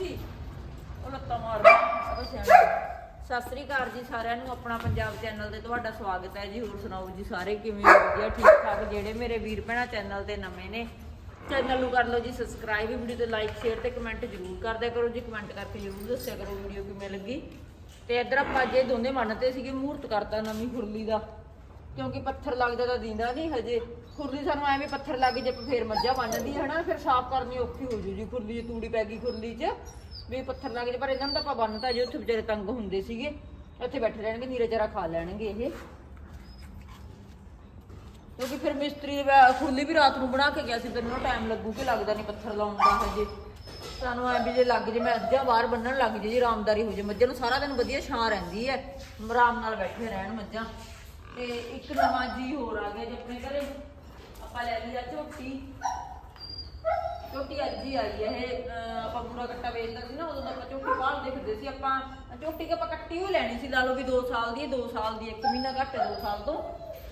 ਤੁਸੀਂ ਉਹ ਲੱਤਾਂ ਮਾਰਦਾ ਉਹ ਸਿਆਣਾ ਸਤਿ ਸ੍ਰੀ ਅਕਾਲ ਜੀ ਸਾਰਿਆਂ ਨੂੰ। ਆਪਣਾ ਪੰਜਾਬ ਚੈਨਲ ਤੇ ਤੁਹਾਡਾ ਸਵਾਗਤ ਹੈ ਜੀ। ਹੋਰ ਸੁਣਾਓ ਜੀ ਸਾਰੇ ਕਿਵੇਂ ਹੋ? ਵਧੀਆ, ਠੀਕ ਠਾਕ ਜਿਹੜੇ ਮੇਰੇ ਵੀਰ ਭੈਣਾਂ ਚੈਨਲ ਤੇ ਨਵੇਂ ਨੇ। ਚੈਨਲ ਨੂੰ ਕਰ ਲਓ ਜੀ ਸਬਸਕ੍ਰਾਈਬ ਵੀਡੀਓ ਤੇ ਲਾਈਕ ਸ਼ੇਅਰ ਤੇ ਕਮੈਂਟ ਜ਼ਰੂਰ ਕਰਦਿਆ ਕਰੋ ਜੀ। ਕਮੈਂਟ ਕਰਕੇ ਜ਼ਰੂਰ ਦੱਸਿਆ ਕਰੋ ਵੀਡੀਓ ਕਿਵੇਂ ਲੱਗੀ। ਤੇ ਇੱਧਰ ਆਪਾਂ ਜੇ ਦੋਨੇ ਮੰਨਤੇ ਸੀਗੇ ਮੂਹਰਤ ਕਰਤਾ ਨਵੀਂ ਖੁਰਲੀ ਦਾ। ਕਿਉਂਕਿ ਪੱਥਰ ਲੱਗਦਾ ਤਾਂ ਦਿੰਦਾ ਨਹੀਂ ਹਜੇ। ਖੁਰਲੀ ਸਾਨੂੰ ਐਵੇਂ ਪੱਥਰ ਲੱਗ ਜੇ ਫੇਰ ਮੱਝਾਂ ਬਣ ਜਾਂਦੀ ਹੈ ਹਨਾ, ਫਿਰ ਸਾਫ਼ ਕਰਨੀ ਔਖੀ ਹੋ ਜੂ ਜੀ ਖੁਰਲੀ 'ਚ ਤੂੜੀ ਪੈ ਗਈ ਖੁਰਲੀ 'ਚ, ਵੀ ਪੱਥਰ ਲੱਗ ਜੇ, ਪਰ ਇਹਨਾਂ ਨੂੰ ਤਾਂ ਆਪਾਂ ਬੰਨਤਾ ਜੇ, ਉੱਥੇ ਵਿਚਾਰੇ ਤੰਗ ਹੁੰਦੇ ਸੀਗੇ। ਇੱਥੇ ਬੈਠੇ ਰਹਿਣਗੇ, ਨੀਰੇ ਚਾਰਾ ਖਾ ਲੈਣਗੇ ਇਹ। ਕਿਉਂਕਿ ਫਿਰ ਮਿਸਤਰੀ ਖੁਰਲੀ ਵੀ ਰਾਤ ਨੂੰ ਬਣਾ ਕੇ ਗਿਆ ਸੀ ਤੈਨੂੰ ਟਾਈਮ ਲੱਗੂ ਕਿ ਲੱਗਦਾ ਨਹੀਂ ਪੱਥਰ ਲਾਉਣ ਦਾ ਹਜੇ। ਸਾਨੂੰ ਐ ਵੀ ਜੇ ਲੱਗ ਜੇ, ਮੈਂ ਮੱਝਾਂ ਬਾਹਰ ਬੰਨਣ ਲੱਗ ਜੇ, ਜੀ ਆਰਾਮਦਾਰੀ ਹੋ ਜੇ। ਮੱਝਾਂ ਨੂੰ ਸਾਰਾ ਦਿਨ ਵਧੀਆ ਛਾਂ ਰਹਿੰਦੀ ਹੈ ਆਰਾਮ ਨਾਲ ਬੈਠੇ ਰਹਿਣ ਮੱਝਾਂ। ਤੇ ਇੱਕ ਨਵਾਂ ਜੀ ਹੋਰ ਆ ਗਿਆ ਜੀ ਆਪਣੇ ਘਰੇ। ਆਪਾਂ ਲੈ ਲਈ ਆ ਝੋਟੀ। ਝੋਟੀ ਅੱਜ ਹੀ ਆਈ ਹੈ ਇਹ, ਅਹ, ਆਪਾਂ ਪੂਰਾ ਕੱਟਾ ਵੇਚਦਾ ਸੀ ਨਾ, ਉਦੋਂ ਤਾਂ ਆਪਾਂ ਝੋਟੀ ਬਾਹਰ ਦੇਖਦੇ ਸੀ। ਆਪਾਂ ਝੋਟੀ ਕਿ ਆਪਾਂ ਕੱਟੀ ਹੋਈ ਲੈਣੀ ਸੀ, ਲਾ ਲਓ ਵੀ 2 ਸਾਲ ਦੀ ਹੈ 2 ਸਾਲ ਦੀ 1 ਮਹੀਨਾ ਘੱਟ ਹੈ 2 ਸਾਲ ਤੋਂ।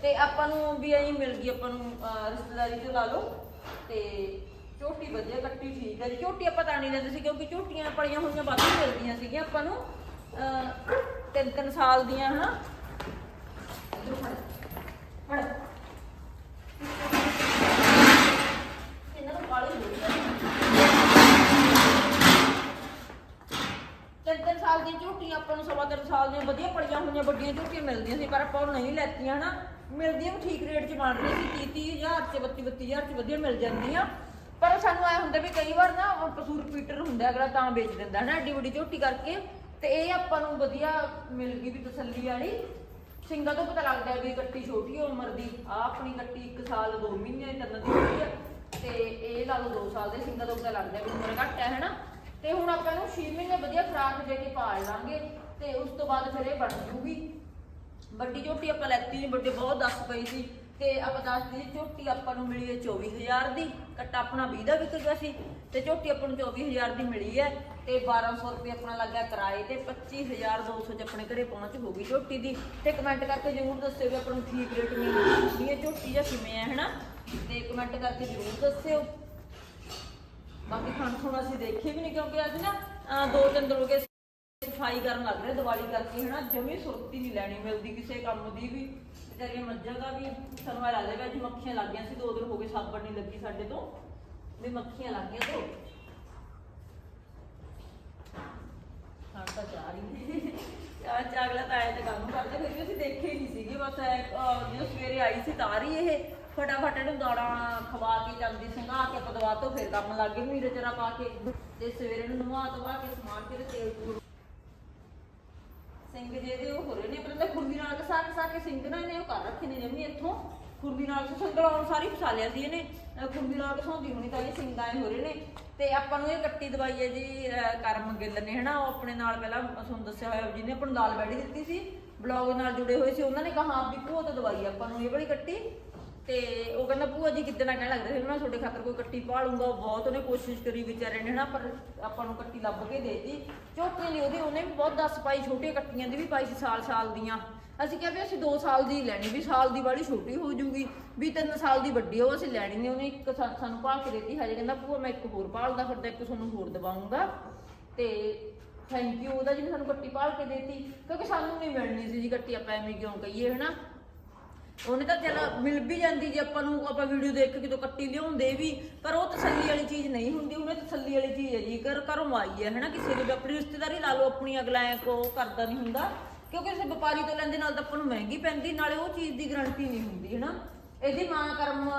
ਤੇ ਆਪਾਂ ਨੂੰ ਵੀ ਐਂ ਮਿਲ ਗਈ ਆਪਾਂ ਨੂੰ, ਅਹ, ਰਿਸ਼ਤੇਦਾਰੀ ਚੋਂ ਲਾ ਲਓ। ਤੇ ਝੋਟੀ ਵਧੀਆ ਕੱਟੀ, ਠੀਕ ਹੈ ਜੀ। ਝੋਟੀ ਆਪਾਂ ਤਾਂ ਨਹੀਂ ਲੈਂਦੇ ਸੀ, ਕਿਉਂਕਿ ਝੋਟੀਆਂ ਪਲੀਆਂ ਹੋਈਆਂ ਵੱਧ ਮਿਲਦੀਆਂ ਸੀਗੀਆਂ ਆਪਾਂ ਨੂੰ। ਤਿੰਨ ਤਿੰਨ ਸਾਲ ਦੀਆਂ, ਹਨਾ ਇੱਧਰੋਂ ਫੜ ਫੜ ਇਹਨਾਂ ਨੂੰ ਕਾਲੀ ਹੋ ਗਈ ਤਿੰਨ ਸਾਲ ਦੀਆਂ ਝੋਟੀਆਂ, ਆਪਾਂ ਨੂੰ ਸਵਾ ਤਿੰਨ ਸਾਲ ਦੀਆਂ ਵਧੀਆ ਪੜੀਆਂ ਹੋਈਆਂ, ਵੱਡੀਆਂ ਝੋਟੀਆਂ ਮਿਲਦੀਆਂ ਸੀ, ਪਰ ਆਪਾਂ ਉਹ ਨਹੀਂ ਲੈਤੀਆਂ ਹਨਾ ਮਿਲਦੀਆਂ ਵੀ ਠੀਕ ਰੇਟ 'ਚ ਬਣ ਰਹੀਆਂ ਸੀ 30 ਹਜ਼ਾਰ 'ਚ 32 32000 'ਚ ਵਧੀਆ ਮਿਲ ਜਾਂਦੀਆਂ। ਪਰ ਸਾਨੂੰ ਐ ਹੁੰਦਾ ਵੀ ਕਈ ਵਾਰ ਨਾ ਉਹ ਪੀਟਰ ਹੁੰਦਾ, ਅਗਲਾ ਤਾਂ ਵੇਚ ਦਿੰਦਾ ਹਨਾ ਐਡੀ ਵੱਡੀ ਝੋਟੀ ਕਰਕੇ। ਤੇ ਇਹ ਆਪਾਂ ਨੂੰ ਵਧੀਆ ਮਿਲ ਗਈ ਵੀ ਤਸੱਲੀ ਵਾਲੀ। ਸਿੰਘਾਂ ਤੋਂ ਪਤਾ ਲੱਗਦਾ ਵੀ ਗੱਟੀ ਛੋਟੀ ਉਮਰ ਦੀ। ਆ ਆਪਣੀ ਗੱਟੀ 1 ਸਾਲ 2 ਮਹੀਨੇ ਤਿੰਨ ਦੀ ਹੋਈ ਆ। ਤੇ ਇਹ ਲਾ ਲਓ 2 ਸਾਲ ਦੇ, ਸਿੰਘਾਂ ਤੋਂ ਪਤਾ ਲੱਗਦਾ ਵੀ ਉਮਰ ਘੱਟ ਹੈ ਹਨਾ? ਤੇ ਹੁਣ ਆਪਾਂ ਨੂੰ 6 ਮਹੀਨੇ ਵਧੀਆ ਖੁਰਾਕ ਦੇ ਕੇ ਪਾਲ ਲਾਂਗੇ ਤੇ ਉਸ ਤੋਂ ਬਾਅਦ ਫਿਰ ਇਹ ਬਣ ਜੂਗੀ। ਵੱਡੀ ਝੋਟੀ ਆਪਾਂ ਲੈਤੀ ਨਹੀਂ ਵੱਡੇ ਬਹੁਤ ਦੱਸ ਪਈ ਸੀ। ਤੇ ਆਪਾਂ ਦੱਸ ਦੀ ਝੋਟੀ ਆਪਾਂ ਨੂੰ ਮਿਲੀ ਹੈ 24000 ਦੀ, ਕੱਟਾ ਆਪਣਾ 20 ਦਾ ਵਿਕ ਗਿਆ ਸੀ, ਤੇ ਝੋਟੀ ਆਪਾਂ ਨੂੰ 24000 ਦੀ ਮਿਲੀ ਹੈ, ਤੇ 1200 ਰੁਪਏ ਆਪਣਾ ਲੱਗਿਆ ਕਿਰਾਏ ਤੇ 25200 ਚ ਆਪਣੇ ਘਰੇ ਪਹੁੰਚ ਹੋ ਗਈ ਝੋਟੀ ਦੀ। ਤੇ ਕਮੈਂਟ ਕਰਕੇ ਜ਼ਰੂਰ ਦੱਸਿਓ ਵੀ ਆਪਾਂ ਨੂੰ ਠੀਕ ਰੇਟ ਮਿਲੀ ਹੈ ਝੋਟੀ ਜਾਂ ਕਿਵੇਂ ਹੈ, ਹਨਾ? ਤੇ ਕਮੈਂਟ ਕਰਕੇ ਜ਼ਰੂਰ ਦੱਸਿਓ। ਬਾਕੀ ਖਾਣ ਖੁਣ ਅਸੀਂ ਦੇਖੇ ਵੀ ਨਹੀਂ ਕਿਉਂਕਿ ਅੱਜ ਨਾ ਦੋ ਤਿੰਨ ਦਿਨ ਹੋ ਗਏ ਸਫ਼ਾਈ ਕਰਨ ਲੱਗ ਰਿਹਾ, ਦੀਵਾਲੀ ਕਰਕੇ, ਹਨਾ? ਜਮੀ ਸੁਰਤੀ ਨਹੀਂ ਲੈਣੀ ਮਿਲਦੀ ਕਿਸੇ ਕੰਮ ਦੀ ਵੀ। ਵਿਚਾਰੀਆਂ ਮੱਝਾਂ ਦਾ ਵੀ ਸਾਨੂੰ ਆ ਲੱਗਦਾ ਵੀ ਅੱਜ ਮੱਖੀਆਂ ਲੱਗ ਗਈਆਂ ਸੀ, ਦੋ ਦਿਨ ਹੋ ਗਏ ਸਾਬਣ ਨਹੀਂ ਲੱਗੀ ਸਾਡੇ ਤੋਂ। ਵੀ ਮੱਖੀਆਂ ਲੱਗ ਗਈਆਂ ਤੋਂ ਹਾਂ ਤਾਂ ਚਾਹ ਰਹੀ ਚਾਹ ਚਾਗਲਾ ਤਾਂ ਆਇਆ ਤੇ ਕੰਮ ਕਰਦੇ, ਫਿਰ ਵੀ ਅਸੀਂ ਦੇਖੇ ਹੀ ਨਹੀਂ ਸੀਗੇ, ਬਸ ਐ ਜਦੋਂ ਸਵੇਰੇ ਆਈ ਸੀ ਤਾਂ ਹੀ ਇਹ। ਫਟਾਫਟ ਇਹਨੂੰ ਦਾਣਾ ਖਵਾ ਕੇ ਜਾਂਦੀ, ਸੰਘਾ ਕੇ ਆਪਾਂ ਦਵਾ ਤੋਂ ਫਿਰ ਕੰਮ ਲੱਗ ਗਏ ਮੀਰੇ ਚਰਾ ਪਾ ਕੇ। ਤੇ ਸਵੇਰੇ ਨੂੰ ਨਵਾ ਧਵਾ ਕੇ ਸਮਾਨ ਕੇ ਤੇਲ ਤੂਲ ਸਿੰਘ ਜੇ ਉਹ ਹੋ ਰਹੇ ਨੇ, ਪਰ ਤਾਂ ਖੁਰਦੀ ਨਾਲ ਕਸਾ ਕਸਾ ਕੇ ਸਿੰਘ ਨਾ ਇਹਨੇ ਉਹ ਕਰ ਰੱਖੇ ਨੇ ਜਮੀ ਇੱਥੋਂ। ਖੁਰਦੀ ਨਾਲ ਸੰਗਲਾਉਣ ਸਾਰੀ ਫਸਾ ਲਿਆ ਸੀ ਇਹਨੇ। ਅਹ ਖੁਰਦੀ ਨਾਲ ਕਸਾਉਂਦੀ ਹੋਣੀ ਤਾਂ ਇਹ ਸਿੰਘ ਆਏ ਹੋ ਰਹੇ ਨੇ। ਤੇ ਆਪਾਂ ਨੂੰ ਇਹ ਕੱਟੀ ਦਵਾਈ ਹੈ ਜੀ, ਅਹ ਕਰਮ ਗਿੱਲ ਨੇ, ਹਨਾ, ਉਹ ਆਪਣੇ ਨਾਲ ਪਹਿਲਾਂ ਤੁਹਾਨੂੰ ਦੱਸਿਆ ਹੋਇਆ ਜਿਹਨੇ ਆਪਾਂ ਨੂੰ ਦਾਲ ਬੈੜੀ ਦਿੱਤੀ ਸੀ। ਬਲੌਗ ਨਾਲ ਜੁੜੇ ਹੋਏ ਸੀ, ਉਹਨਾਂ ਨੇ ਕਹਾ ਆਪ ਦੀ ਭੂਆ ਦਵਾਈ ਆਪਾਂ ਨੂੰ ਇਹ ਵਾਲੀ ਕੱਟੀ। ਤੇ ਉਹ ਕਹਿੰਦਾ, ਭੂਆ ਜੀ ਕਿੱਦਾਂ ਕਹਿਣ ਲੱਗਦਾ ਸੀ, ਮੈਂ ਤੁਹਾਡੇ ਖਾਤਰ ਕੋਈ ਕੱਟੀ ਪਾਲੂੰਗਾ ਬਹੁਤ ਉਹਨੇ ਕੋਸ਼ਿਸ਼ ਕਰੀ ਵਿਚਾਰੇ ਨੇ ਹਨਾ, ਪਰ ਆਪਾਂ ਨੂੰ ਕੱਟੀ ਲੱਭ ਕੇ ਦੇਤੀ। ਝੋਟੀਆਂ ਲਈ ਉਹਦੀ, ਉਹਨੇ ਵੀ ਬਹੁਤ ਦੱਸ ਪਾਈ, ਛੋਟੀਆਂ ਕੱਟੀਆਂ ਦੀ ਵੀ ਪਾਈ ਸੀ ਸਾਲ ਸਾਲ ਦੀਆਂ। ਅਸੀਂ ਕਿਹਾ ਵੀ ਅਸੀਂ 2 ਸਾਲ ਦੀ ਲੈਣੀ ਵੀ, ਸਾਲ ਦੀ ਵਾਲੀ ਛੋਟੀ ਹੋ ਜੂਗੀ। ਵੀ 3 ਸਾਲ ਦੀ ਵੱਡੀ ਉਹ ਅਸੀਂ ਲੈਣੀ ਨਹੀਂ, ਉਹਨੇ ਇੱਕ ਸਾਨੂੰ ਭਾਲ ਕੇ ਦਿੱਤੀ। ਹਜੇ ਕਹਿੰਦਾ, ਭੂਆ, ਮੈਂ ਇੱਕ ਹੋਰ ਭਾਲਦਾ ਫਿਰਦਾ, ਇੱਕ ਤੁਹਾਨੂੰ ਹੋਰ ਦਵਾਉਂਗਾ। ਤੇ ਥੈਂਕ ਯੂ ਉਹਦਾ ਜਿਹਨੇ ਸਾਨੂੰ ਕੱਟੀ ਭਾਲ ਕੇ ਦਿੱਤੀ। ਕਿਉਂਕਿ ਸਾਨੂੰ ਨਹੀਂ ਮਿਲਣੀ ਸੀ ਜੀ ਕੱਟੀ, ਆਪਾਂ ਐਵੇਂ ਕਿਉਂ ਕਹੀਏ, ਹਨਾ? ਉਹਨੇ ਤਾਂ ਚਲ ਮਿਲ ਵੀ ਜਾਂਦੀ ਜੇ ਆਪਾਂ ਨੂੰ, ਆਪਾਂ ਵੀਡੀਓ ਦੇਖ ਕੇ ਕਿਤੋਂ ਕੱਟੀ ਲਿਆਉਂਦੇ ਵੀ, ਪਰ ਉਹ ਤਸੱਲੀ ਵਾਲੀ ਚੀਜ਼ ਨਹੀਂ ਹੁੰਦੀ, ਉਹਨੇ ਤਸੱਲੀ ਵਾਲੀ ਚੀਜ਼ ਹੈ ਜੀ, ਘਰ ਘਰੋਂ ਆਈ ਹੈ, ਹਨਾ? ਕਿਸੇ ਦੀ ਵੀ ਆਪਣੀ ਰਿਸ਼ਤੇਦਾਰੀ ਲਾ ਲਓ, ਆਪਣੀ ਅਗਲਾ ਐ ਕੋ ਕਰਦਾ ਨਹੀਂ ਹੁੰਦਾ, ਕਿਉਂਕਿ ਕਿਸੇ ਵਪਾਰੀ ਤੋਂ ਲੈਂਦੇ ਨਾਲ ਤਾਂ ਆਪਾਂ ਨੂੰ ਮਹਿੰਗੀ ਪੈਂਦੀ, ਨਾਲੇ ਉਹ ਚੀਜ਼ ਦੀ ਗਾਰੰਟੀ ਨਹੀਂ ਹੁੰਦੀ, ਹਨਾ? ਇਹਦੀ ਮਾਂ ਕਰਮ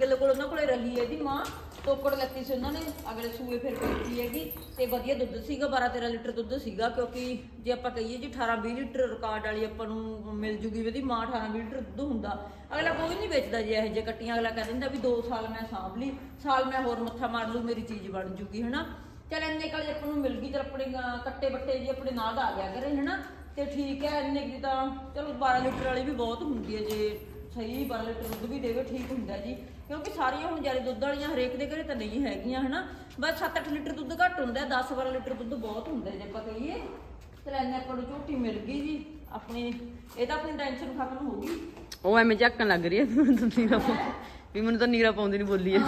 ਗਿੱਲ ਕੋਲ ਉਹਨਾਂ ਕੋਲੇ ਰਹੀ ਹੈ। ਇਹਦੀ ਮਾਂ ਤੋਕੜ ਲੱਤੀ ਸੀ ਉਹਨਾਂ ਨੇ, ਅਗਲੇ ਸੂਏ ਫਿਰ ਵੇਚੀ ਹੈਗੀ। ਤੇ ਵਧੀਆ ਦੁੱਧ ਸੀਗਾ 12 13 ਲੀਟਰ ਦੁੱਧ ਸੀਗਾ, ਕਿਉਂਕਿ ਜੇ ਆਪਾਂ ਕਹੀਏ ਜੀ 18 20 ਲੀਟਰ ਰਿਕਾਰਡ ਵਾਲੀ ਆਪਾਂ ਨੂੰ ਮਿਲ ਜੂਗੀ ਉਹਦੀ ਮਾਂ 18 20 ਲੀਟਰ ਦੁੱਧ ਹੁੰਦਾ। ਅਗਲਾ ਕੋਈ ਨਹੀਂ ਵੇਚਦਾ ਜੇ ਇਹੋ ਜਿਹੇ ਕੱਟੀਆਂ, ਅਗਲਾ ਕਹਿ ਦਿੰਦਾ ਵੀ 2 ਸਾਲ ਮੈਂ ਸਾਂਭ ਲਈ, ਸਾਲ ਮੈਂ ਹੋਰ ਮੱਥਾ ਮਾਰ ਲੂ ਮੇਰੀ ਚੀਜ਼ ਬਣ ਜੂਗੀ, ਹਨਾ? ਚਲ ਇੰਨੇ ਕਾਲੇ ਆਪਾਂ ਨੂੰ ਮਿਲ ਗਈ, ਚਲ ਆਪਣੇ ਕੱਟੇ ਬੱਟੇ ਜੀ ਆਪਣੇ ਨਾਲ ਆ ਗਿਆ ਕਰੇ ਹਨਾ? ਤੇ ਠੀਕ ਹੈ, ਇੰਨੇ ਕੁ ਦੀ ਤਾਂ ਚਲੋ 12 ਲੀਟਰ ਵਾਲੀ ਵੀ ਬਹੁਤ ਹੁੰਦੀ ਹੈ ਜੇ ਸਹੀ 12 ਲੀਟਰ ਦੁੱਧ ਵੀ ਦੇਵੇ ਠੀਕ ਹੁੰਦਾ ਜੀ। ਕਿਉਂਕਿ ਸਾਰੀਆਂ ਹੁਣ ਜ਼ਿਆਦਾ ਦੁੱਧ ਵਾਲੀਆਂ ਹਰੇਕ ਦੇ ਘਰੇ ਤਾਂ ਨਹੀਂ ਹੈਗੀਆਂ ਹਨਾ? ਬਸ 7-8 ਲੀਟਰ ਦੁੱਧ ਘੱਟ ਹੁੰਦਾ 10-12 ਲੀਟਰ ਦੁੱਧ ਬਹੁਤ ਹੁੰਦਾ ਜੇ ਆਪਾਂ ਕਹੀਏ। ਚਲ ਇੰਨੇ ਆਪਾਂ ਨੂੰ ਝੋਟੀ ਮਿਲ ਗਈ ਜੀ ਆਪਣੀ। ਇਹ ਤਾਂ ਆਪਣੀ ਟੈਨਸ਼ਨ ਖਤਮ ਹੋ ਗਈ। ਉਹ ਐਵੇਂ ਝੱਕਣ ਲੱਗ ਰਹੀ ਹੈ ਮੈਨੂੰ ਤਾਂ ਨੀਰਾ ਵੀ ਮੈਨੂੰ ਤਾਂ ਨੀਰਾ ਪਾਉਂਦੀ ਨਹੀਂ ਬੋਲੀ ਹੈ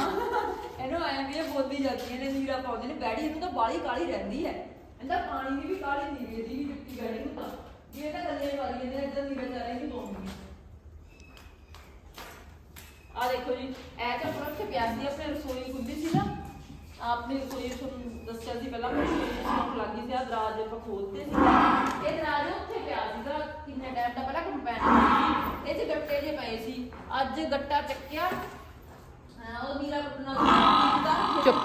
ਇਹਨੇ ਆਇਆ ਵੀ ਬੋਲੀ ਜਾਂਦੀਆਂ ਨੇ ਨੀਰਾ ਪਾਉਂਦੇ ਨੇ। ਬੈੜੀ ਇਹਨੂੰ ਤਾਂ ਬਾਲੀ ਕਾਲੀ ਰਹਿੰਦੀ ਹੈ। ਇਹਦਾ ਪਾਣੀ ਦੀ ਵੀ ਕਾਲੀ ਨੀਰੀ ਇਹਦੀ ਵੀ ਬੈੜੀ ਨੂੰ ਤਾਂ। ਇਹ ਤਾਂ ਵਾਲੀ ਇਹਦੇ ਇੱਧਰ ਨੀਰਾ ਚਾਰੇ ਨਹੀਂ ਪਾਉਂਦੀ ਆ ਦੇਖੋ ਜੀ ਇਹ ਤਾਂ ਪੂਰਾ ਇੱਥੇ ਪਿਆ ਸੀ ਆਪਣੇ ਰਸੋਈ ਖੁੱਲੀ ਸੀ ਨਾ। ਆਪਨੇ ਰਸੋਈ ਤੁਹਾਨੂੰ ਦੱਸਿਆ ਸੀ ਪਹਿਲਾਂ ਮੈਂ ਰਸੋਈ ਵਿੱਚ ਸੌਂਕ ਲੱਗੀ ਸੀ ਆ ਦਰਾਜ ਆਪਾਂ ਖੋਲਤੇ ਸੀ। ਇਹ ਦਰਾਜ ਉੱਥੇ ਪਿਆ ਸੀਗਾ ਕਿੰਨੇ ਟਾਈਮ ਦਾ ਪਹਿਲਾਂ ਕੰਪੈਨ ਇਹ 'ਚ ਗੱਟੇ ਜੇ ਪਏ ਸੀ। ਅੱਜ ਗੱਟਾ ਚੱਕਿਆ। ਉਹ ਨੀਰਾ ਸੀ ਚੁੱਪ।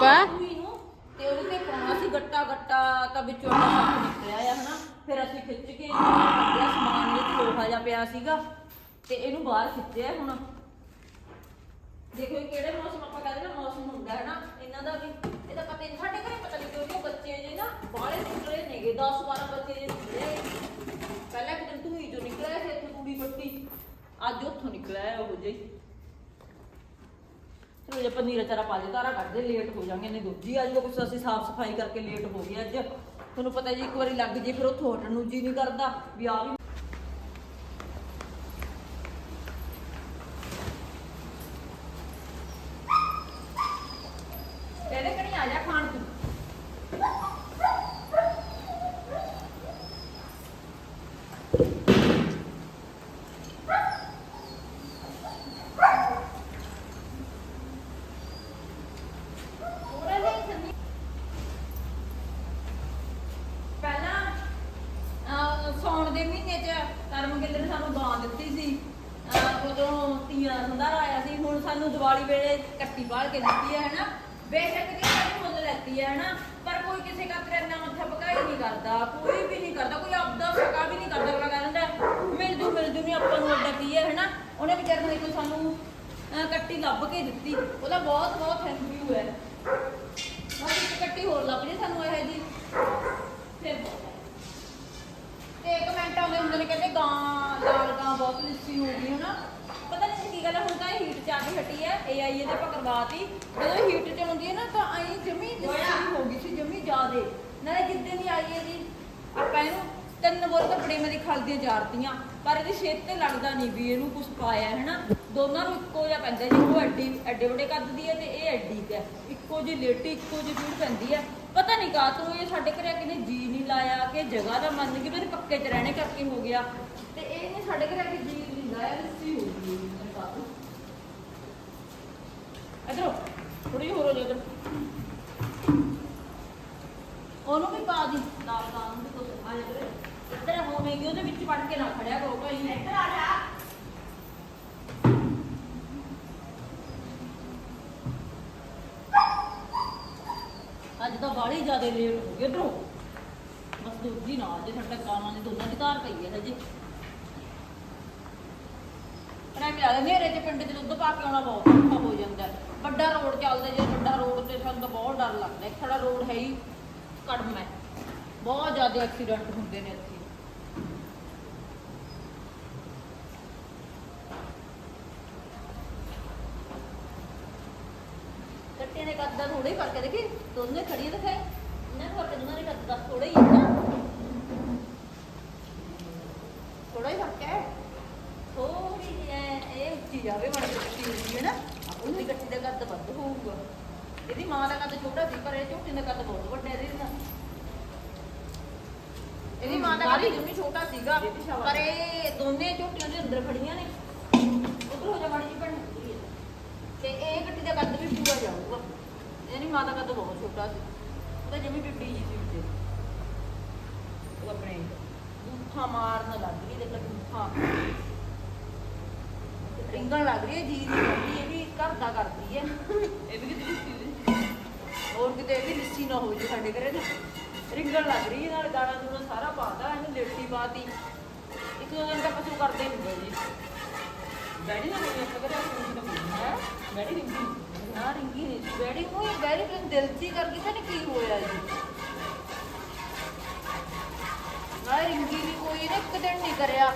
ਤੇ ਉਹਦੇ ਤੇ ਪਾਉਣਾ ਸੀ ਗੱਟਾ ਗੱਟਾ ਤਾਂ ਵਿੱਚੋਂ ਉਹਦਾ ਸੱਪ ਨਿਕਲਿਆ ਆ ਹਨਾ। ਫਿਰ ਅਸੀਂ ਖਿੱਚ ਕੇ ਸਮਾਨ ਵਿੱਚ ਲੋਹਾ ਜਿਹਾ ਪਿਆ ਸੀਗਾ। ਤੇ ਇਹਨੂੰ ਬਾਹਰ ਖਿੱਚਿਆ ਹੁਣ। ਦੇਖੋ ਇਹ ਕਿਹੜੇ ਮੌਸਮ ਆਪਾਂ ਕਹਿੰਦੇ ਨਾ ਮੌਸਮ ਹੁੰਦਾ ਹੈ ਨਾ, ਇਹਨਾਂ ਦਾ ਵੀ ਇਹਦਾ ਪਤਾ ਨਹੀਂ, ਸਾਡੇ ਘਰੇ ਪਤਾ ਨਹੀਂ ਕਿਉਂ ਬੱਚੇ ਜੇ ਨਾ ਬਾਹਲੇ ਨਿਕਲੇ ਨੇਗੇ 10 12 ਬੱਚੇ ਜੇ ਨਿਕਲੇ ਪਹਿਲਾਂ ਇੱਕ ਦਿਨ ਧੂਈ ਚੋਂ ਨਿਕਲਿਆ ਸੀ, ਇੱਥੇ ਕੁੜੀ ਪੱਟੀ ਅੱਜ ਉੱਥੋਂ ਨਿਕਲਿਆ ਹੈ ਉਹ ਜਿਹੀ ਚਲੋ ਜੇ ਪਨੀਰ ਚਾਰਾ ਪਾ ਦੇ ਤਾਰਾ ਕੱਢਦੇ ਲੇਟ ਹੋ ਜਾਾਂਗੇ ਨਹੀਂ ਦੂਜੀ ਅੱਜ ਕੁਛ ਅਸੀਂ ਸਾਫ਼ ਸਫ਼ਾਈ ਕਰਕੇ ਲੇਟ ਹੋ ਗਏ ਅੱਜ। ਤੁਹਾਨੂੰ ਪਤਾ ਜੀ, ਇੱਕ ਵਾਰੀ ਲੱਗ ਜੇ, ਫਿਰ ਉੱਥੋਂ ਹਟਣ ਨੂੰ ਜੀ ਨਹੀਂ ਕਰਦਾ, ਵੀ ਆ ਵੀ ਤੇਰੇ ਕਣੀ ਆ ਜਾ ਖਾਣ ਤੂੰ ਥੋੜਾ ਜਿਹਾ ਹੀ ਸੰਨੀ ਪਹਿਲਾਂ ਅਹ, ਸਾਉਣ ਦੇ ਮਹੀਨੇ ਚ ਕਰਮ ਗਿੱਲ ਨੇ ਸਾਨੂੰ ਗਾਂ ਦਿੱਤੀ ਸੀ ਅਹ, ਉਦੋਂ ਤੀਆਂ ਸੰਧਾਰਾ ਆਇਆ ਸੀ ਹੁਣ ਸਾਨੂੰ ਦੀਵਾਲੀ ਵੇਲੇ ਕੱਟੀ ਬਾਲ ਕੇ ਦਿੱਤੀ ਹੈ ਹਨਾ? ਬੇਸ਼ੱਕ ਦੀ ਸਾਡੀ ਮੁੱਲ ਲੈਤੀ ਹੈ ਹਨਾ? ਪਰ ਕੋਈ ਕਿਸੇ ਖਾਤਰ ਇੰਨਾ ਮੱਥਾ ਪਕਾਈ ਨਹੀਂ ਕਰਦਾ ਕੋਈ ਵੀ ਨਹੀਂ ਕਰਦਾ ਸਕਾ ਵੀ ਨਹੀਂ ਕਰਦਾ ਅਗਲਾ ਕਹਿੰਦਾ ਮਿਲ ਜੂ ਮਿਲ ਜੂ ਨਹੀਂ ਆਪਾਂ ਨੂੰ ਅੱਡਾ ਕੀ ਹੈ ਹਨਾ? ਉਹਨੇ ਵਿਚਾਰ ਨੇ ਦੇਖੋ ਸਾਨੂੰ ਅਹ, ਕੱਟੀ ਲੱਭ ਕੇ ਦਿੱਤੀ। ਉਹਦਾ ਬਹੁਤ ਬਹੁਤ ਥੈਂਕ ਯੂ ਹੈ। ਬਸ ਇੱਕ ਕੱਟੀ ਹੋਰ ਲੱਭ ਜੇ ਸਾਨੂੰ ਇਹ ਜੀ ਫਿਰ ਬਹੁਤ ਹੈ। ਤੇ ਕਮੈਂਟ ਆਉਂਦੇ ਹੁੰਦੇ ਨੇ ਕਹਿੰਦੇ ਗਾਂ ਲਾਲ ਗਾਂ ਬਹੁਤ ਲਿੱਸੀ ਹੋ ਗਈ ਹਨਾ? ਗੱਲ ਹੈ, ਹੁਣ ਤਾਂ ਹੀਟ ਚ ਆ ਕੇ ਹਟੀ ਹੈ ਏ ਆਈ ਇਹਦੇ ਆਪਾਂ ਕਰਵਾਤੀ। ਜਦੋਂ ਹੀਟ ਚ ਆਉਂਦੀ ਹੈ ਨਾ ਤਾਂ ਐਂ ਜਮੀ ਲਿੱਸੀ ਹੋ ਗਈ ਸੀ ਜਮੀ ਜ਼ਿਆਦੇ। ਨਾਲੇ ਜਿੱਦਾਂ ਦੀ ਆਈ ਜੀ ਆਪਾਂ ਇਹਨੂੰ ਤਿੰਨ ਬੋਲ ਬੜੇ ਮੇਰੀ ਖਲਦੀਆਂ ਜਾਰਤੀਆਂ ਪਰ ਇਹਦੀ ਸਿਹਤ ਤੇ ਲੱਗਦਾ ਨਹੀਂ ਵੀ ਇਹਨੂੰ ਕੁਝ ਪਾਇਆ ਹੈ ਨਾ ਦੋਨਾਂ ਨੂੰ ਇੱਕੋ ਜਿਹਾ ਪੈਂਦਾ ਜੀ ਉਹ ਐਡੀ ਐਡੇ ਵੱਡੇ ਕੱਦ ਦੀ ਹੈ ਤੇ ਇਹ ਐਡੀ ਕੁ ਹੈ। ਇੱਕੋ ਜਿਹੀ ਲੇਟੀ ਇੱਕੋ ਜਿਹੀ ਪੀੜ ਪੈਂਦੀ ਹੈ ਪਤਾ ਨਹੀਂ ਕਾ ਤੋਂ ਇਹ ਸਾਡੇ ਘਰੇ ਕਿਨੇ ਜੀ ਨਹੀਂ ਲਾਇਆ ਕਿ ਜਗ੍ਹਾ ਦਾ ਮਨ ਕਿ ਮੇਰੇ ਪੱਕੇ ਚ ਰਹਿਣੇ ਕਰਕੇ ਹੋ ਗਿਆ। ਤੇ ਇਹ ਨੇ ਸਾਡੇ ਘਰੇ ਕਿ ਜੀ ਨਹੀਂ ਲਾਇਆ ਲੱਸੀ ਹੋ ਗਈ ਇਹਦੀ ਇਧਰੋ ਥੋੜੀ ਹੋਰ ਹੋ ਜਾ ਇੱਧਰ। ਉਹਨੂੰ ਵੀ ਪਾ ਦੀ। ਨਾਲ ਕਾਂ ਨੂੰ ਵੀ ਕੁਛ ਆ ਜਾ। ਇੱਧਰ ਹੋਵੇਗੀ ਉਹਦੇ ਵਿੱਚ ਵੜ ਕੇ ਨਾ ਖੜਿਆ ਕਰੋ ਭਾਈ। ਇੱਧਰ ਆ ਜਾ। ਅੱਜ ਤਾਂ ਬਾਹਲੀ ਜ਼ਿਆਦਾ ਲੇਟ ਹੋ ਗਏ ਇਧਰੋਂ। ਬਸ ਦੂਜੀ ਨਾ ਅੱਜ ਸਾਡਾ ਕਾਮਾਂ ਦੀ ਦੋਨਾਂ ਦੀ ਧਾਰ ਪਈ ਹੈ ਹਜੇ। ਪਰ ਲੱਗਦਾ ਨੇਰੇ ਤੇ ਪਿੰਡ 'ਚ ਦੁੱਧ ਪਾ ਕੇ ਆਉਣਾ ਬਹੁਤ ਔਖਾ ਹੋ ਜਾਂਦਾ ਹੈ। ਵੱਡਾ ਰੋਡ ਚੱਲਦਾ ਜੇ ਵੱਡਾ ਰੋਡ ਤੇ ਸਾਨੂੰ ਤਾਂ ਬਹੁਤ ਡਰ ਲੱਗਦਾ ਇੱਕ ਸਾਡਾ ਰੋਡ ਹੈ ਹੀ ਕੜਮ ਹੈ। ਬਹੁਤ ਜ਼ਿਆਦਾ ਐਕਸੀਡੈਂਟ ਹੁੰਦੇ ਨੇ ਇੱਥੇ। ਕੱਟੇ ਨੇ ਕੱਦ ਦਾ ਥੋੜਾ ਹੀ ਫ਼ਰਕ ਹੈ। ਦੇਖੀ, ਦੋਨੇ ਖੜੀਆਂ ਦਿਖਾਈ ਇਹਨਾਂ ਫ਼ਰਕ ਦੋਨਾਂ ਦੇ ਕੱਦ ਦਾ ਥੋੜਾ ਹੀ ਹੈ ਨਾ ਥੋੜਾ ਹੀ ਫ਼ਰਕ ਹੈ ਥੋੜੀ ਜਿਹੀ ਐ- ਇਹ ਉੱਚੀ ਜਾਵੇ ਮਾੜੀ ਜਿਹੀ ਉੱਚੀ ਹੁੰਦੀ ਹੈ ਨਾ ਉਹਦੀ ਗੱਟੀ ਦਾ ਕੱਦ ਵੱਧ ਹੋਊਗਾ ਇਹਦੀ ਮਾਂ ਦਾ ਕੱਦ ਛੋਟਾ ਸੀ ਪਰ ਇਹ ਝੋਟੀ ਦਾ ਕੱਦ ਬਹੁਤ ਵੱਡਾ ਹੈ ਇਹਦੇ ਨਾਲ ਇਹਦੀ ਮਾਂ ਦਾ ਕੱਦ ਜਿੰਨੀ ਛੋਟਾ ਸੀਗਾ ਪਰ ਇਹ ਦੋਨੇ ਝੋਟੀਆਂ ਦੇ ਅੰਦਰ ਖੜੀਆਂ ਨੇ ਉਧਰ ਹੋ ਜਾ ਮਾੜੀ ਜਿਹੀ ਭੈਣ ਤੇ ਇਹ ਗੱਟੀ ਦਾ ਕੱਦ ਵੀ ਪੂਰਾ ਜਾਊਗਾ ਇਹਦੀ ਮਾਂ ਦਾ ਕੱਦ ਬਹੁਤ ਛੋਟਾ ਸੀ। ਉਹਦਾ ਜਿਵੇਂ ਟਿੱਡੀ ਜੀ ਸੀ ਉੱਤੇ। ਉਹ ਆਪਣੇ ਗੁੱਠਾ ਮਾਰਨ ਲੱਗ ਗਈ ਤੇ ਗੁੱਠਾ ਰਿੰਗਣ ਲੱਗ ਰਹੀ ਹੈ ਜੀ ਦੀ ਕਰਦੀ ਇਹ ਵੀ ਘਰ ਦਾ ਕਰਦੀ ਹੈ। ਇਹ ਵੀ ਕਿਤੇ ਹੋਰ ਕਿਤੇ ਇਹ ਵੀ ਲਿੱਸੀ ਨਾ ਹੋਈ ਜੇ ਸਾਡੇ ਘਰੇ ਨਾ ਰਿੰਗਣ ਲੱਗ ਰਹੀ ਹੈ ਨਾਲ ਗਾਣਾ ਦੂਣਾ ਸਾਰਾ ਪਾਦਾ ਇਹਨੂੰ ਲੇਟੀ ਪਾਤੀ। ਇੱਕ ਦੋ ਦਿਨ ਤਾਂ ਪਸ਼ੂ ਕਰਦੇ ਹੁੰਦੇ ਜੀ। ਬੈੜੀ ਨਾ ਕੋਈ ਆਪਾਂ ਕਰਿਆ ਕੋਈ ਨਾ ਹੈ? ਬੈੜੀ ਰਿੰਗੀ ਨਾ ਰਿੰਗੀ ਨਹੀਂ ਸੀ। ਬੈੜੀ ਕੋਈ ਬੈੜੀ ਤੇ ਦਿਲ ਚ ਹੀ ਕਰ ਹੋਇਆ ਨਾ ਰਿੰਗੀ ਵੀ ਕੋਈ ਇਹਨੇ ਇੱਕ ਦਿਨ ਨਹੀਂ ਕਰਿਆ।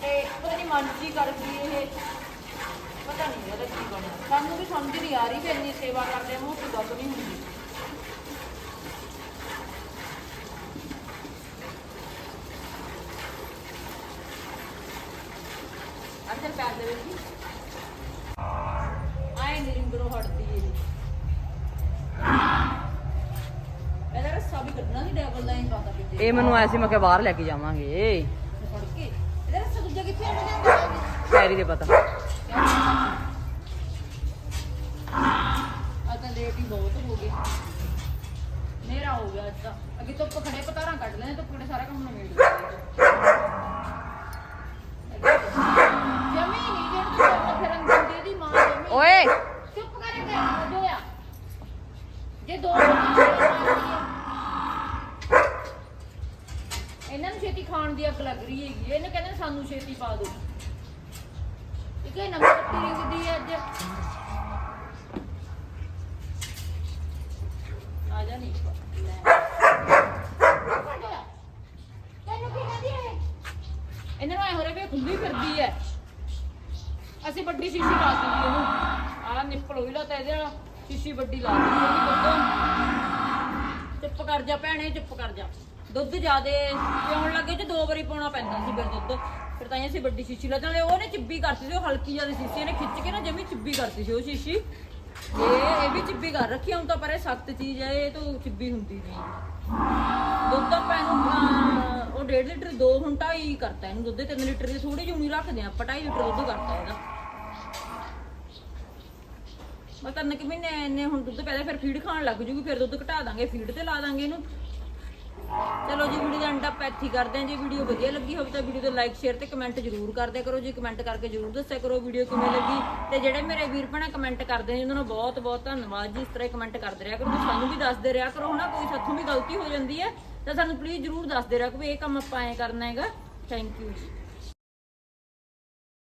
ਤੇ ਪਤਾ ਨਹੀਂ ਮਨ ਚ ਕਰ ਗਈ ਇਹ। ਪਤਾ ਨਹੀਂ ਇਹਦਾ ਕੀ ਬਣਿਆ। ਸਾਨੂੰ ਵੀ ਸਮਝ ਨਹੀਂ ਆ ਰਹੀ ਵੀ ਇੰਨੀ ਸੇਵਾ ਕਰਦੇ ਮੂੰਹ ਤੋਂ ਗੱਲ ਨਹੀਂ ਹੁੰਦੀ ਅੰਦਰ ਪੈਰ ਦੇ ਵਿੱਚ ਆਏ ਨਹੀਂ ਰਿੰਗੜੋਂ ਹਟਦੀ ਇਹ ਪਾਗਲ ਦਾ ਹੀ ਪਤਾ ਕਿਤੇ ਇਹ ਮੈਨੂੰ ਐਸੀ ਮੈਂ ਕਿ ਬਾਹਰ ਲੈ ਕੇ ਜਾਵਾਂਗੇ। ਫੜ ਦੇ ਪਤਾ। ਅੱਜ ਲੇਟ ਹੀ ਬਹੁਤ ਹੋ ਗਏ ਨੇਰਾ ਹੋ ਗਿਆ ਅੱਜ ਤਾਂ। ਅੱਗੇ ਧੁੱਪ ਖੜੇ, ਪਤਾਰਾਂ ਕੱਢ ਲੈਣੇ, ਧੁੱਪ ਖੜੇ, ਸਾਰਾ ਕੰਮ ਨਵੇੜ ਜਮੀ ਨਹੀਂ ਜਿਹੜਾ ਤੂੰ ਧੁੱਪ ਫਿਰਨ ਦਿੰਦੀ ਇਹਦੀ ਮਾਂ ਜਮੀ ਓਏ ਚੁੱਪ ਕਰੇ ਕਰ ਜੋ ਆ ਜੇ ਦੋ ਬੰਦੇ ਇਹਨਾਂ ਨੂੰ ਛੇਤੀ ਖਾਣ ਦੀ ਅੱਗ ਲੱਗ ਰਹੀ ਹੈਗੀ ਇਹਨੇ ਕਹਿੰਦੇ ਸਾਨੂੰ ਛੇਤੀ ਪਾ ਦਿਓ। ਠੀਕ ਹੈ, ਨਮਕ ਪੱਤੀ ਹੈ ਅੱਜ? ਆ ਜਾ ਨਹੀਂ ਤੈਨੂੰ ਕੀ ਕਹਿੰਦੀ ਹੈ? ਇਹਨਾਂ ਨੂੰ ਐ ਹੋ ਰਿਹਾ ਵੀ ਖੁੱਲੀ ਫਿਰਦੀ ਹੈ। ਅਸੀਂ ਵੱਡੀ ਸ਼ੀਸ਼ੀ ਲਾ ਦਿੱਤੀ ਉਹਨੂੰ ਆਹ ਨਿੱਪਲ ਹੋਈ ਲਾ ਤਾਂ ਇਹਦੇ ਨਾਲ ਸ਼ੀਸ਼ੀ ਵੱਡੀ ਲਾ ਦਿੱਤੀ ਉਹਦੀ ਚੁੱਪ ਕਰ ਜਾ ਭੈਣੇ, ਚੁੱਪ ਕਰ ਜਾ। ਦੁੱਧ ਜ਼ਿਆਦੇ ਪਿਉਣ ਲੱਗੇ ਤੇ ਦੋ ਵਾਰੀ ਪਾਉਣਾ ਪੈਂਦਾ ਸੀ ਫਿਰ ਦੁੱਧ। ਫਿਰ ਤਾਂ ਹੀ ਅਸੀਂ ਵੱਡੀ ਸ਼ੀਸ਼ੀ ਲਾ ਨਾਲੇ ਉਹਨੇ ਚਿੱਬੀ ਕਰਤੀ ਸੀ, ਉਹ ਹਲਕੀ ਜਿਹੀ ਸ਼ੀਸ਼ੀ ਇਹਨੇ ਖਿੱਚ ਕੇ ਨਾ ਜਮੀ ਚਿੱਬੀ ਕਰਤੀ ਸੀ ਉਹ ਸ਼ੀਸ਼ੀ। ਇਹ ਇਹ ਵੀ ਚਿੱਬੀ ਕਰ ਰੱਖੀ, ਹੁਣ ਤਾਂ ਪਰ ਇਹ ਸਖਤ ਚੀਜ਼ ਹੈ, ਇਹ ਤਾਂ ਚਿੱਬੀ ਹੁੰਦੀ ਨਹੀਂ। ਦੁੱਧ ਤਾਂ ਆਪਾਂ ਇਹਨੂੰ ਉਹ 1.5 ਲੀਟਰ ਦੋ ਹੁਣ ਢਾਈ ਕਰਤਾ ਇਹਨੂੰ ਦੁੱਧ 3 ਲੀਟਰ ਦੀ ਥੋੜੀ ਜਿਹੀ ਰੱਖਦੇ ਆ ਆਪਾਂ 2.5 ਲੀਟਰ ਦੁੱਧ ਕਰਤਾ ਇਹਦਾ। ਮੈਂ ਤਿੰਨ ਕਿ ਮਹੀਨੇ ਇੰਨੇ ਹੁਣ ਦੁੱਧ ਪੈਦਾ ਫਿਰ ਫੀਡ ਖਾਣ ਲੱਗ ਜੂਗੀ, ਫਿਰ ਦੁੱਧ ਘਟਾ ਦਾਂਗੇ ਫੀਡ ਤੇ ਲਾ ਦਾਂਗੇ ਇਹਨੂੰ। ਚਲੋ ਜੀ ਵੀਡੀਓ ਦਾ ਐਂਡ ਅਪ ਇੱਥੇ ਕਰਦੇ ਹਾਂ। ਜੀ ਵੀਡੀਓ ਵਧੀਆ ਲੱਗੀ ਹੋਵੇ ਤਾਂ ਵੀਡੀਓ ਤੇ ਲਾਈਕ ਸ਼ੇਅਰ ਤੇ ਕਮੈਂਟ ਜ਼ਰੂਰ ਕਰ ਕਰੋ। ਜੀ ਕਮੈਂਟ ਕਰਕੇ ਜ਼ਰੂਰ ਦੱਸਿਆ ਕਰੋ ਵੀਡੀਓ ਕਿਵੇਂ ਲੱਗੀ। ਤੇ ਜਿਹੜੇ ਮੇਰੇ ਵੀਰ ਭੈਣਾਂ ਕਮੈਂਟ ਕਰਦੇ ਨੇ, ਉਹਨਾਂ ਨੂੰ ਬਹੁਤ ਬਹੁਤ ਧੰਨਵਾਦ ਜੀ। ਇਸ ਤਰ੍ਹਾਂ ਕਮੈਂਟ ਕਰਦੇ ਰਿਹਾ ਕਰੋ। ਤੇ ਸਾਨੂੰ ਵੀ ਦੱਸਦੇ ਰਿਹਾ ਕਰੋ ਹਨਾ, ਕੋਈ ਸਾਥੋਂ ਵੀ ਗਲਤੀ ਹੋ ਜਾਂਦੀ ਹੈ, ਤਾਂ ਸਾਨੂੰ ਪਲੀਜ਼ ਜ਼ਰੂਰ ਦੱਸਦੇ ਰਿਹਾ ਕਰੋ ਵੀ ਇਹ ਕੰਮ ਆਪਾਂ ਐਂ ਕਰਨਾ ਹੈਗਾ। ਥੈਂਕ ਯੂ ਜੀ।